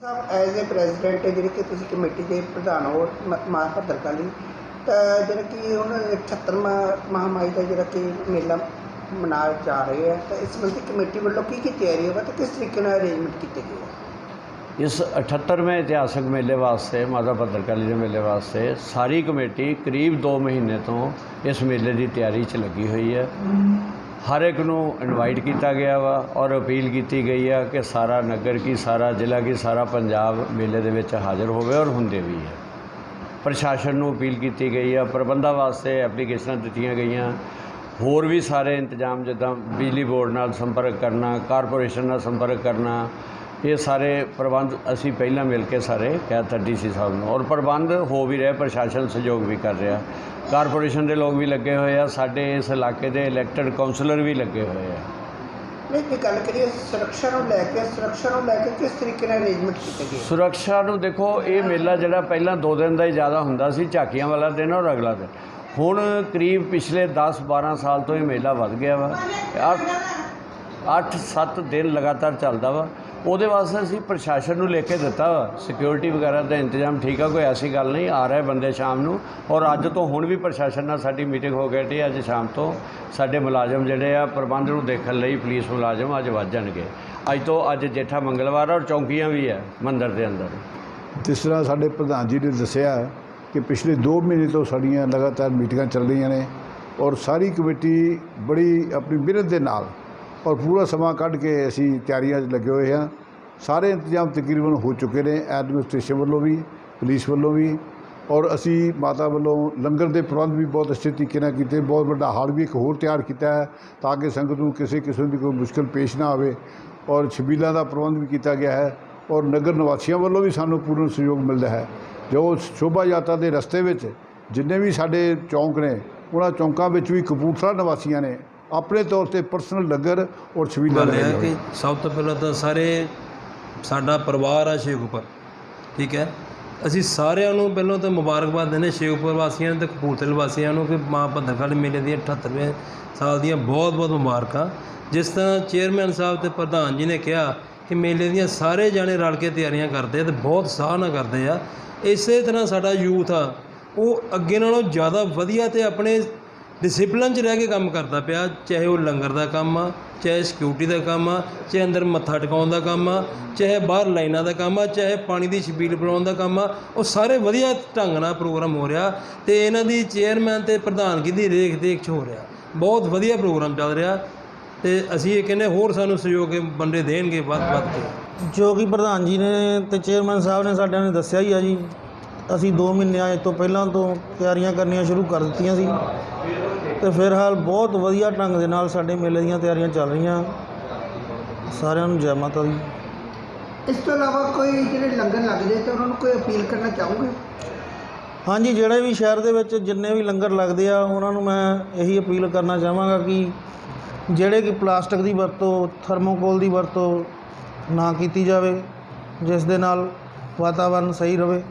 Sahib as a president ਜਿਹੜੇ ਕਿ ਤੁਸੀਂ ਕਮੇਟੀ ਦੇ ਪ੍ਰਧਾਨ ਹੋ, ਮਾਂ ਭੱਦਰ ਲਈ ਤਾਂ ਜਿਹੜਾ ਕਿ ਹੁਣ 76ਵਾਂ ਮਹਾਮਾਈ ਦਾ ਜਿਹੜਾ ਕਿ ਮੇਲਾ ਮਨਾ ਜਾ ਰਹੇ ਹੈ ਤਾਂ ਇਸ ਸੰਬੰਧੀ ਕਮੇਟੀ ਵੱਲੋਂ ਕੀ ਕੀ ਤਿਆਰੀ ਹੋਵੇ ਤੇ ਕਿਸ ਤਰੀਕੇ ਨਾਲ ਅਰੇਂਜਮੈਂਟ ਕੀਤੇ ਗਏ ਹੈ ਇਸ 78ਵੇਂ ਇਤਿਹਾਸਕ ਮੇਲੇ ਵਾਸਤੇ, ਮਾਤਾ ਭੱਦਰਕਾਲੀ ਦੇ ਮੇਲੇ ਵਾਸਤੇ ਸਾਰੀ ਕਮੇਟੀ ਕਰੀਬ 2 ਮਹੀਨੇ ਤੋਂ ਇਸ ਮੇਲੇ ਦੀ ਤਿਆਰੀ 'ਚ ਲੱਗੀ ਹੋਈ ਹੈ। ਹਰ ਇੱਕ ਨੂੰ ਇਨਵਾਈਟ ਕੀਤਾ ਗਿਆ ਵਾ ਔਰ ਅਪੀਲ ਕੀਤੀ ਗਈ ਆ ਕਿ ਸਾਰਾ ਨਗਰ ਕੀ, ਸਾਰਾ ਜ਼ਿਲ੍ਹਾ ਕੀ, ਸਾਰਾ ਪੰਜਾਬ ਮੇਲੇ ਦੇ ਵਿੱਚ ਹਾਜ਼ਰ ਹੋਵੇ ਔਰ ਹੁੰਦੇ ਵੀ ਹੈ ਪ੍ਰਸ਼ਾਸਨ ਨੂੰ ਅਪੀਲ ਕੀਤੀ ਗਈ ਆ, ਪ੍ਰਬੰਧਾਂ ਵਾਸਤੇ ਐਪਲੀਕੇਸ਼ਨਾਂ ਦਿੱਤੀਆਂ ਗਈਆਂ। ਹੋਰ ਵੀ ਸਾਰੇ ਇੰਤਜ਼ਾਮ ਜਿੱਦਾਂ ਬਿਜਲੀ ਬੋਰਡ ਨਾਲ ਸੰਪਰਕ ਕਰਨਾ, ਕਾਰਪੋਰੇਸ਼ਨ ਨਾਲ ਸੰਪਰਕ ਕਰਨਾ, ਇਹ ਸਾਰੇ ਪ੍ਰਬੰਧ ਅਸੀਂ ਪਹਿਲਾਂ ਮਿਲ ਕੇ ਸਾਰੇ ਕਹਿ ਦਿੱਤਾ ਡੀਸੀ ਸਾਹਿਬ ਨੂੰ। ਔਰ ਪ੍ਰਬੰਧ ਹੋ ਵੀ ਰਿਹਾ, ਪ੍ਰਸ਼ਾਸਨ ਸਹਿਯੋਗ ਵੀ ਕਰ ਰਿਹਾ। ਕਾਰਪੋਰੇਸ਼ਨ ਦੇ ਲੋਕ ਵੀ ਲੱਗੇ ਹੋਏ ਆ ਸਾਡੇ ਇਸ ਇਲਾਕੇ ਦੇ ਇਲੈਕਟਡ ਕਾਉਂਸਲਰ ਵੀ ਲੱਗੇ ਹੋਏ ਆ। ਨਹੀਂ ਜੇ ਗੱਲ ਕਰੀਏ ਸੁਰੱਖਿਆ ਨੂੰ ਲੈ ਕੇ ਸੁਰੱਖਿਆ ਨੂੰ ਲੈ ਕੇ ਕਿਸ ਤਰੀਕੇ ਨਾਲ ਅਰੇਂਜਮੈਂਟ ਕੀਤੇ ਗਏ? ਸੁਰੱਖਿਆ ਨੂੰ ਦੇਖੋ ਇਹ ਮੇਲਾ ਜਿਹੜਾ ਪਹਿਲਾਂ 2 ਦਿਨ ਦਾ ਹੀ ਜ਼ਿਆਦਾ ਹੁੰਦਾ ਸੀ ਝਾਕੀਆਂ ਵਾਲਾ ਦਿਨ ਔਰ ਅਗਲਾ ਦਿਨ। ਹੁਣ ਕਰੀਬ ਪਿਛਲੇ 10 12 ਸਾਲ ਤੋਂ ਇਹ ਮੇਲਾ ਵੱਧ ਗਿਆ ਵਾ। 8 7 ਦਿਨ ਲਗਾਤਾਰ ਚੱਲਦਾ ਵਾ। ਉਹਦੇ ਵਾਸਤੇ ਅਸੀਂ ਪ੍ਰਸ਼ਾਸਨ ਨੂੰ ਲਿਖ ਕੇ ਦਿੱਤਾ ਵਾ ਸਿਕਿਉਰਿਟੀ ਵਗੈਰਾ ਦਾ ਇੰਤਜ਼ਾਮ ਠੀਕ ਆ, ਕੋਈ ਐਸੀ ਗੱਲ ਨਹੀਂ, ਆ ਰਹੇ ਬੰਦੇ ਸ਼ਾਮ ਨੂੰ। ਔਰ ਅੱਜ ਤੋਂ ਹੁਣ ਵੀ ਪ੍ਰਸ਼ਾਸਨ ਨਾਲ ਸਾਡੀ ਮੀਟਿੰਗ ਹੋ ਗਈ ਤੇ ਅੱਜ ਸ਼ਾਮ ਤੋਂ ਸਾਡੇ ਮੁਲਾਜ਼ਮ ਜਿਹੜੇ ਆ, ਪ੍ਰਬੰਧ ਨੂੰ ਦੇਖਣ ਲਈ ਪੁਲਿਸ ਮੁਲਾਜ਼ਮ ਅੱਜ ਵੱਧ ਜਾਣਗੇ। ਅੱਜ ਤੋਂ ਅੱਜ ਜੇਠਾ ਮੰਗਲਵਾਰ ਔਰ ਚੌਂਕੀਆਂ ਵੀ ਹੈ ਮੰਦਰ ਦੇ ਅੰਦਰ। ਜਿਸ ਤਰ੍ਹਾਂ ਸਾਡੇ ਪ੍ਰਧਾਨ ਜੀ ਨੇ ਦੱਸਿਆ ਕਿ ਪਿਛਲੇ 2 ਮਹੀਨੇ ਤੋਂ ਸਾਡੀਆਂ ਲਗਾਤਾਰ ਮੀਟਿੰਗਾਂ ਚੱਲ ਰਹੀਆਂ ਨੇ ਔਰ ਸਾਰੀ ਕਮੇਟੀ ਬੜੀ ਆਪਣੀ ਮਿਹਨਤ ਦੇ ਨਾਲ ਔਰ ਪੂਰਾ ਸਮਾਂ ਕੱਢ ਕੇ ਅਸੀਂ ਤਿਆਰੀਆਂ 'ਚ ਲੱਗੇ ਹੋਏ ਹਾਂ। ਸਾਰੇ ਇੰਤਜ਼ਾਮ ਤਕਰੀਬਨ ਹੋ ਚੁੱਕੇ ਨੇ, ਐਡਮਿਨਿਸਟ੍ਰੇਸ਼ਨ ਵੱਲੋਂ ਵੀ, ਪੁਲਿਸ ਵੱਲੋਂ ਵੀ। ਔਰ ਅਸੀਂ ਮਾਤਾ ਵੱਲੋਂ ਲੰਗਰ ਦੇ ਪ੍ਰਬੰਧ ਵੀ ਬਹੁਤ ਅੱਛੇ ਤਰੀਕੇ ਨਾਲ ਕੀਤੇ, ਬਹੁਤ ਵੱਡਾ ਹਾਲ ਵੀ ਇੱਕ ਹੋਰ ਤਿਆਰ ਕੀਤਾ ਹੈ ਤਾਂ ਕਿ ਸੰਗਤ ਨੂੰ ਕਿਸੇ ਕਿਸਮ ਦੀ ਕੋਈ ਮੁਸ਼ਕਲ ਪੇਸ਼ ਨਾ ਆਵੇ। ਔਰ ਛਬੀਲਾਂ ਦਾ ਪ੍ਰਬੰਧ ਵੀ ਕੀਤਾ ਗਿਆ ਹੈ ਔਰ ਨਗਰ ਨਿਵਾਸੀਆਂ ਵੱਲੋਂ ਵੀ ਸਾਨੂੰ ਪੂਰਨ ਸਹਿਯੋਗ ਮਿਲਦਾ ਹੈ। ਜੋ ਸ਼ੋਭਾ ਯਾਤਰਾ ਦੇ ਰਸਤੇ ਵਿੱਚ ਜਿੰਨੇ ਵੀ ਸਾਡੇ ਚੌਂਕ ਨੇ, ਉਹਨਾਂ ਚੌਂਕਾਂ ਵਿੱਚ ਵੀ ਕਪੂਰਥਲਾ ਨਿਵਾਸੀਆਂ ਨੇ ਆਪਣੇ ਤੌਰ ਤੇ ਪਰਸਨਲ ਲੰਗਰ ਔਰ ਛਬੀਲਾਂ ਗੱਲ ਇਹ ਹੈ ਕਿ ਸਭ ਤੋਂ ਪਹਿਲਾਂ ਤਾਂ ਸਾਰੇ ਸਾਡਾ ਪਰਿਵਾਰ ਆ ਸ਼ੇਖੂਪੁਰ ਠੀਕ ਹੈ? ਅਸੀਂ ਸਾਰਿਆਂ ਨੂੰ ਪਹਿਲਾਂ ਤਾਂ ਮੁਬਾਰਕਬਾਦ ਦਿੰਦੇ ਸ਼ੇਖੂਪੁਰ ਵਾਸੀਆਂ ਨੂੰ ਤੇ ਕਪੂਰਥਲੇ ਵਾਸੀਆਂ ਨੂੰ ਕਿ ਮਾਂ ਭੱਦਰਕਾਲੀ ਮੇਲੇ ਦੀਆਂ 78ਵੇਂ ਸਾਲ ਦੀਆਂ ਬਹੁਤ ਬਹੁਤ ਮੁਬਾਰਕਾਂ। ਜਿਸ ਤਰ੍ਹਾਂ ਚੇਅਰਮੈਨ ਸਾਹਿਬ ਤੇ ਪ੍ਰਧਾਨ ਜੀ ਨੇ ਕਿਹਾ ਕਿ ਮੇਲੇ ਦੀਆਂ ਸਾਰੇ ਜਾਣੇ ਰਲ ਕੇ ਤਿਆਰੀਆਂ ਕਰਦੇ ਆ ਤੇ ਬਹੁਤ ਸਾਹ ਨਾਲ ਕਰਦੇ ਆ। ਇਸੇ ਤਰ੍ਹਾਂ ਸਾਡਾ ਯੂਥ ਆ ਉਹ ਅੱਗੇ ਨਾਲੋਂ ਜ਼ਿਆਦਾ ਵਧੀਆ ਤੇ ਆਪਣੇ ਡਿਸਿਪਲਨ 'ਚ ਰਹਿ ਕੇ ਕੰਮ ਕਰਦਾ ਪਿਆ, ਚਾਹੇ ਉਹ ਲੰਗਰ ਦਾ ਕੰਮ ਆ, ਚਾਹੇ ਸਿਕਿਉਰਿਟੀ ਦਾ ਕੰਮ ਆ, ਚਾਹੇ ਅੰਦਰ ਮੱਥਾ ਟਿਕਾਉਣ ਦਾ ਕੰਮ ਆ, ਚਾਹੇ ਬਾਹਰ ਲਾਈਨਾਂ ਦਾ ਕੰਮ ਆ, ਚਾਹੇ ਪਾਣੀ ਦੀ ਛਬੀਲ ਬਣਾਉਣ ਦਾ ਕੰਮ ਆ, ਉਹ ਸਾਰੇ ਵਧੀਆ ਢੰਗ ਨਾਲ ਪ੍ਰੋਗਰਾਮ ਹੋ ਰਿਹਾ ਤੇ ਇਹਨਾਂ ਦੀ ਚੇਅਰਮੈਨ ਤੇ ਪ੍ਰਧਾਨਗੀ ਦੀ ਰੇਖ ਦੇਖ 'ਚ ਹੋ ਰਿਹਾ। ਬਹੁਤ ਵਧੀਆ ਪ੍ਰੋਗਰਾਮ ਚੱਲ ਰਿਹਾ ਤੇ ਅਸੀਂ ਇਹ ਕਹਿੰਦੇ ਹੋਰ ਸਾਨੂੰ ਸਹਿਯੋਗ ਬੰਦੇ ਦੇਣਗੇ ਵੱਧ ਵੱਧ ਕੇ। ਜੋ ਕਿ ਪ੍ਰਧਾਨ ਜੀ ਨੇ ਤੇ ਚੇਅਰਮੈਨ ਸਾਹਿਬ ਨੇ ਸਾਡਿਆਂ ਨੇ ਦੱਸਿਆ ਹੀ ਆ ਜੀ, ਅਸੀਂ 2 ਮਹੀਨਿਆਂ ਤੋਂ ਪਹਿਲਾਂ ਤੋਂ ਤਿਆਰੀਆਂ ਕਰਨੀਆਂ ਸ਼ੁਰੂ ਕਰ ਦਿੱਤੀਆਂ ਸੀ। ਤੇ ਫਿਰ ਹਾਲ ਬਹੁਤ ਵਧੀਆ ਢੰਗ ਦੇ ਨਾਲ ਸਾਡੇ ਮੇਲੇ ਦੀਆਂ ਤਿਆਰੀਆਂ ਚੱਲ ਰਹੀਆਂ। ਸਾਰਿਆਂ ਨੂੰ ਜੈ ਮਾਤਾ ਦੀ। ਇਸ ਤੋਂ ਇਲਾਵਾ ਕੋਈ ਜਿਹੜੇ ਲੰਗਰ ਲੱਗਦੇ ਤੇ ਉਹਨਾਂ ਨੂੰ ਕੋਈ ਅਪੀਲ ਕਰਨਾ ਚਾਹੋਗੇ? ਹਾਂਜੀ ਜਿਹੜੇ ਵੀ ਸ਼ਹਿਰ ਦੇ ਵਿੱਚ ਜਿੰਨੇ ਵੀ ਲੰਗਰ ਲੱਗਦੇ ਆ ਉਹਨਾਂ ਨੂੰ ਮੈਂ ਇਹੀ ਅਪੀਲ ਕਰਨਾ ਚਾਹਾਂਗਾ ਕਿ ਜਿਹੜੇ ਕਿ ਪਲਾਸਟਿਕ ਦੀ ਵਰਤੋਂ ਥਰਮੋਕੋਲ ਦੀ ਵਰਤੋਂ ਨਾ ਕੀਤੀ ਜਾਵੇ ਜਿਸ ਦੇ ਨਾਲ ਵਾਤਾਵਰਨ ਸਹੀ ਰਵੇ